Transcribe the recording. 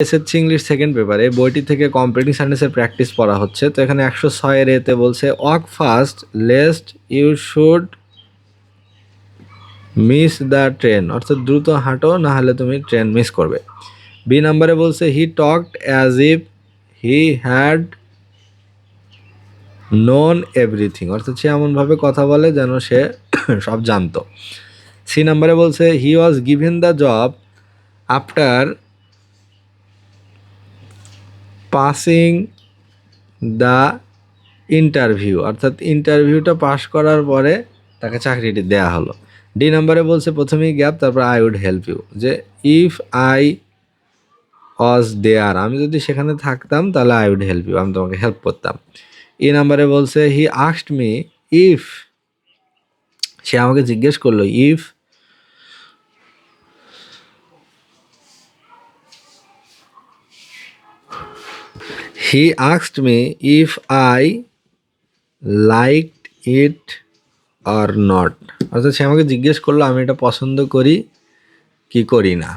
SSC English second paper বইটি থেকে competing সেন্টেন্সের প্র্যাকটিস পড়া হচ্ছে। তো এখানে একশো ছয়ের এতে বলছে walk fast lest you should miss the train অর্থাৎ দ্রুত হাঁটো, না হলে তুমি ট্রেন মিস করবে। বি নাম্বারে বলছে he talked as if he had known everything অর্থাৎ সে এমনভাবে কথা বলে যেন সে সব জানতো। সি নাম্বারে বলছে he was given the job after passing the interview অর্থাৎ ইন্টারভিউটা পাস করার পরে তাকে চাকরিটি দেয়া হলো। ডি নাম্বারে বলছে, প্রথমেই গ্যাপ তারপর আই উড হেল্প ইউ যে ইফ আই ওয়াজ দেয়ার আমি যদি সেখানে থাকতাম, তাহলে আই উড হেল্প ইউ আমি তোমাকে হেল্প করতাম। ই নাম্বারে বলছে হি আস্ট মি ইফ সে আমাকে জিজ্ঞেস করল if he asked me if I like it or not অর্থাৎ সে আমাকে জিজ্ঞেস করল, আমি এটা পছন্দ করি কি করি না?